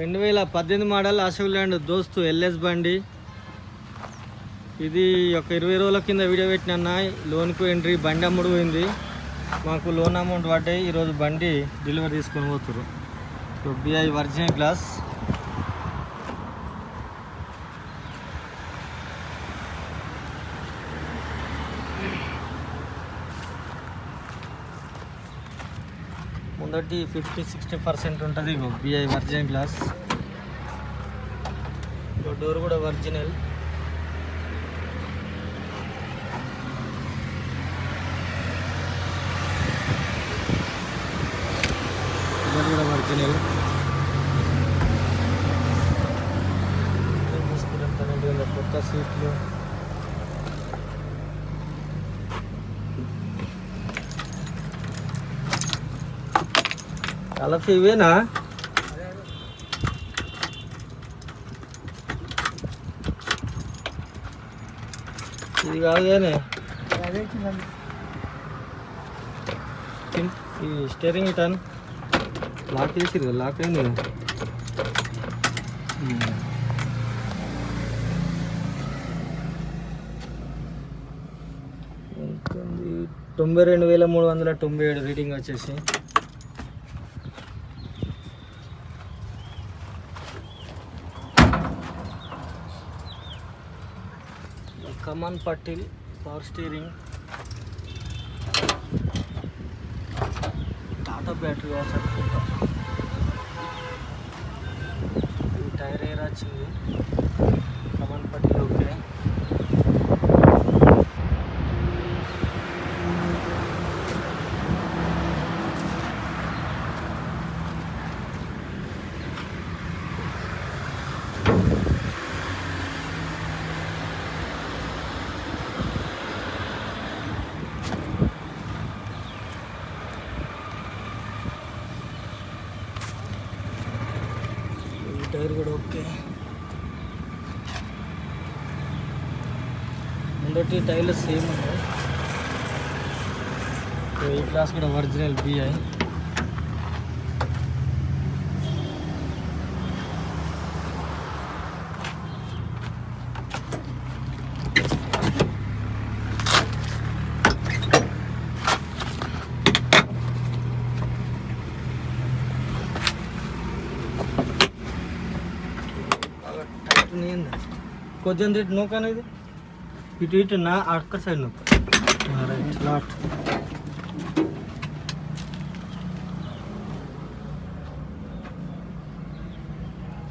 రెండు వేల పద్దెనిమిది model Ashok land Dost LS బండి. ఇది ఒక ఇరవై రోజుల కింద వీడియో పెట్టిన లోన్కు ఎంట్రీ బండి అమ్ముడు పోయింది. మాకు లోన్ అమౌంట్ పడ్డాయి ఈరోజు బండి డెలివరీ తీసుకొని పోతున్నారు సో బిఐ వర్జినల్ గ్లాస్ ముందటి ఫిఫ్టీ సిక్స్టీ పర్సెంట్ ఉంటుంది ఇగో బిఐ వర్జినల్ గ్లాస్ ఇగో డోర్ కూడా ఒరిజినల్ డోర్ కూడా ఒరిజినల్ కొత్త సీట్లు కలర్స్ ఇవేనా? ఇది కాదు కానీ. ఈ స్టీరింగ్ టన్ లాక్ చేసిరు లాక్ అయింది hmm. తొంభై రెండు వేల మూడు వందల తొంభై ఏడు రీడింగ్ వచ్చేసి. కమన్ పట్టిల్ పవర్ స్టీరింగ్. టాటా బ్యాటరీ వాసట్టుకుంటా ఈ టైర్ ఎయిర్ వచ్చింది కమాన్ పట్టిల్ ఓకే ఈ టైర్ కూడా ఓకే. ముందటి టైర్లు సేమ్ ఉన్నాయి. ఈ క్లాస్ కూడా ఒరిజినల్ బిఐ కొంచెం రేట్ నోక్ అనేది ఇటు ఇటు నా అక్కడ సైడ్ నొక్క రైట్ లాట్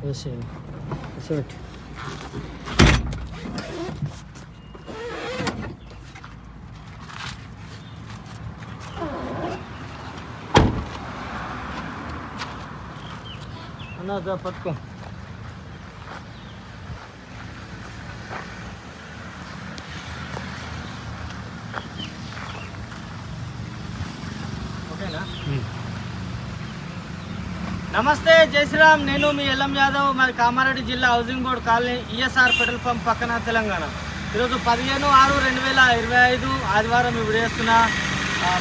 వేసేయండి సెట్ అన్నా పట్టుకో నమస్తే జై శ్రీరామ్. నేను మీ ఎల్ఎం యాదవ్. మాది కామారెడ్డి జిల్లా housing board colony ESR petrol pump పక్కన తెలంగాణ. ఈరోజు పదిహేను ఆరు రెండు వేల ఇరవై ఐదు ఆదివారం ఇప్పుడు చేస్తున్న.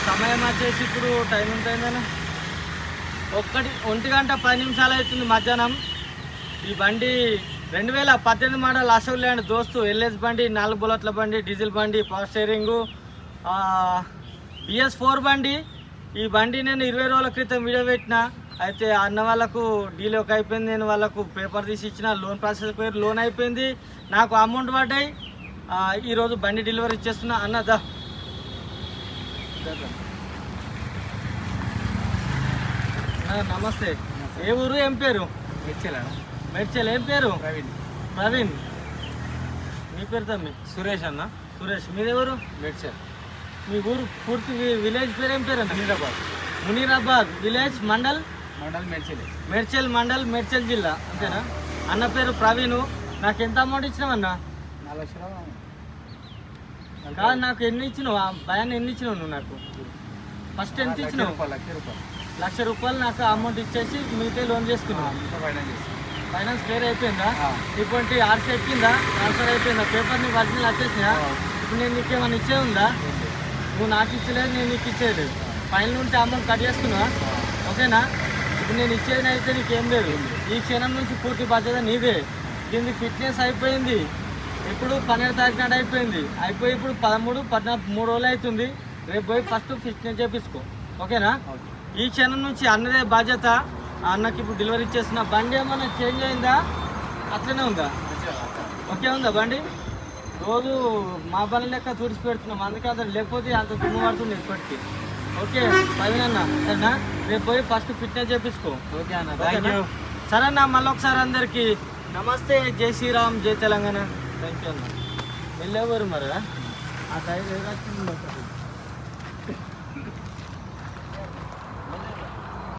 సమయం వచ్చేసి ఇప్పుడు టైం ఉంటుందని ఒక్కటి ఒంటి గంట పది నిమిషాలు అవుతుంది మధ్యాహ్నం. ఈ బండి రెండు వేల పద్దెనిమిది మోడల్ అసలు ల్యాండ్ దోస్తు ఎల్ఎస్ బండి నాలుగు బుల్లెట్ల బండి డీజిల్ బండి పవర్ స్టీరింగు. బిఎస్ ఫోర్ బండి. ఈ బండి నేను ఇరవై రోజుల క్రితం వీడియో పెట్టిన అయితే అన్న వాళ్ళకు డీల్ ఒక అయిపోయింది నేను వాళ్ళకు పేపర్ తీసి ఇచ్చిన లోన్ ప్రాసెస్ పేరు లోన్ అయిపోయింది. నాకు అమౌంట్ పడ్డాయి. ఈరోజు బండి డెలివరీ ఇచ్చేస్తున్నా అన్న దా. దా, దా. అన్న, నమస్తే. ఏ ఊరు ఏం పేరు? మెడ్చల్ ఏం పేరు? ప్రవీణ్. ప్రవీణ్. మీ పేరు తమ్మి? సురేష్ అన్న. సురేష్. మీదెవరు మెడ్చల్ మీ ఊరు పూర్తి విలేజ్ పేరు ఏం పేరు? అన్న హైదరాబాద్ మునీరాబాద్ విలేజ్ మండల్? మండల్ మెడ్చల్. మేడ్చల్ మండల్ మేడ్చల్ జిల్లా అంతేనా? అన్న పేరు ప్రవీణ్. నాకు ఎంత అమౌంట్ ఇచ్చినావన్నా కాదు నాకు ఎన్ని ఇచ్చినావు? ఆ భయాన్ని ఎన్ని ఇచ్చినావు నువ్వు నాకు? ఫస్ట్ ఎంత ఇచ్చినావు? లక్ష రూపాయలు. లక్ష రూపాయలు నాకు అమౌంట్ ఇచ్చేసి మిగతా లోన్ చేసుకున్నావు. ఫైనాన్స్ క్లియర్ అయిపోయిందా. ఇప్పుడు ఆర్సీ ఎక్కిందా? ట్రాన్స్ఫర్ అయిపోయిందా? పేపర్ నీకు ఒరిజినల్ వచ్చేసినా ఇప్పుడు నేను నీకు ఏమైనా ఇచ్చే ఉందా? నువ్వు నాకు ఇచ్చలేదు నేను నీకు ఇచ్చేయలేదు ఫైనల్ ఉంటే అమౌంట్ కట్ చేసుకున్నా ఓకేనా? ఇప్పుడు నేను ఇచ్చేది అయితే నీకేం లేదు. ఈ క్షణం నుంచి పూర్తి బాధ్యత నీదే. దీనికి ఫిట్నెస్ అయిపోయింది. ఇప్పుడు పన్నెండు తారీఖు నాడు అయిపోయింది. అయిపోయి ఇప్పుడు పదమూడు పద్నాలుగు మూడు రోజులు అవుతుంది. రేపు పోయి ఫస్ట్ ఫిట్నెస్ చేపించుకో. ఓకేనా? ఓకే. ఈ క్షణం నుంచి అన్నదే బాధ్యత. అన్నకి ఇప్పుడు డెలివరీ ఇచ్చేసిన బండి ఏమన్నా చేంజ్ అయిందా? అట్లనే ఉందా? ఓకే ఉందా బండి? రోజు మా బండి లెక్క తుడిచి పెడుతున్నాం అందుకే అతను లేకపోతే అంత దుమ్ము పడుతుంది ఇప్పటికి. ఓకే పదిన అన్న సరేనా? రేపు పోయి ఫస్ట్ ఫిట్నెస్ చేపించుకో ఓకే అన్న? థ్యాంక్ యూ సరే అన్న. మళ్ళీ ఒకసారి అందరికి నమస్తే జై శ్రీరామ్ జై తెలంగాణ. థ్యాంక్ యూ అన్న. వెళ్ళేవారు మరి ఆ? సైడ్